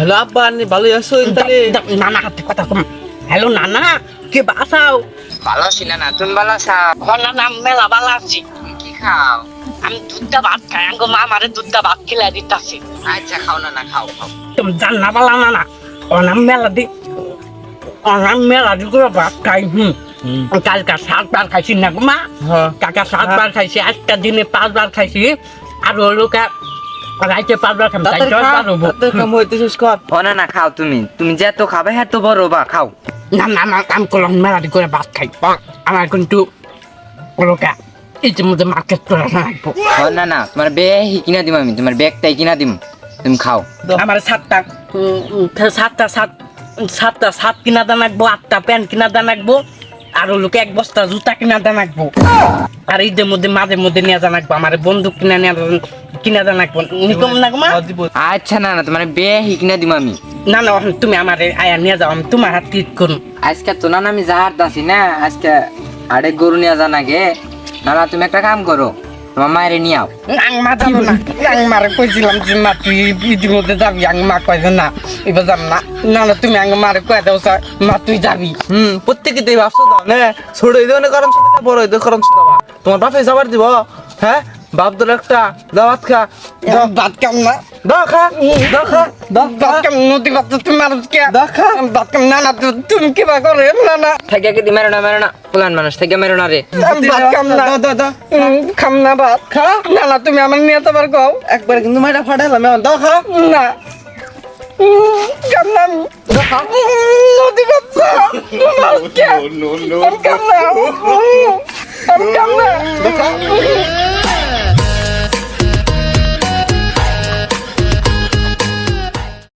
Hello আব্বা আপনি ভালোই আছো তাহলে নানা হাতে কথা কম। হ্যালো নানা কে বাসাও ভালো ছিল না তুমি ভালো আছো হ নানা মেলা বালা আছি। কি খাও? আমি দুধটা ভাত খাই আঙ্গো মা আমারে দুধটা ভাত খেলে দিতাছি। আচ্ছা খাও না না খাও খাও। তুমি জান না বালা নানা অনাম মেলা দি অনাম মেলা দি করে ভাত খাই হুম। কালকা সাতবার খাইছি না গো মা। হ্যাঁ। কাকা সাতবার খাইছি আজকে দিনে পাঁচবার খাইছি। আর ওই লোক রাইতে পাঁচবার খাম তাই তাড়াতাড়ি খা, দশবার হব তাড়াতাড়ি কাম হইতে শেষ কর ও না না খাও তুমি। তুমি যে তো খাবে হ্যাঁ তো বড় বা খাও। না না না আমি করলাম মেলা দি করে ভাত খাই। আমার কিন্তু লোকা ইতিমধ্যে মার্কেট করে রাখব ও না না তোমার ব্যাগ কিনা দিম আমি তোমার ব্যাগটাই কিনা দিম। তুমি খাও। আমার সাতটা সাতটা সাত সাতটা সাত কিনা দাম রাখব আটটা প্যান্ট কিনা দাম রাখব আর লোকে এক বস্তা জুতা কিনা দাম রাখব আর ঈদের মধ্যে মাঝে মধ্যে নিয়ে দাম রাখব আমার বন্দুক কিনা নিয়ে কিনা দাম রাখব নিকম না গো মা দিব আচ্ছা না না তোমার ব্যাগ কিনা দিম আমি। না না তুমি আমার আয়া নিয়ে যাও আমি তোমার হাত ট্রিট করুন আজকে তো না না আমি যাহার দাসি না আজকে আরেক গরু নিয়ে যা নাগে না না তুমি একটা কাম করো তোমার মায়ের নিয়ে আও। আং মা যাব না আং মারে কইছিলাম যে মা তুই ঈদের মধ্যে যাবি আং মা কয় যে না এবার যাব না। না না তুমি আং মারে কয়ে দাও স্যার মা তুই যাবি। হুম প্রত্যেকে দেই ভাবছ দাও নে ছোট হইতে কারণ শুধু বড় হইতে কারণ শুধু তোমার বাপে যাবার দিব হ্যাঁ? বাপ তোর একটা দাওয়াত খা দাও ভাত কাম না দাও খা দাও খা দাও ভাত কাম নদী ভাত তুমি মানুষ কে দাও খা ভাত কাম না না তু- তুমি কিবা করে না না থেকে কি মেরো না মেরো না পুলান মানুষ থেকে মেরো না রে ভাত কাম না দাও দাও দাও খাম না ভাত খা না না তুমি আমার নিয়ে যাবার কও একবার কিন্তু মাইটা ফাটাইলাম এখন দাও খা না না নদী ভাত খা। কে? আমি কাম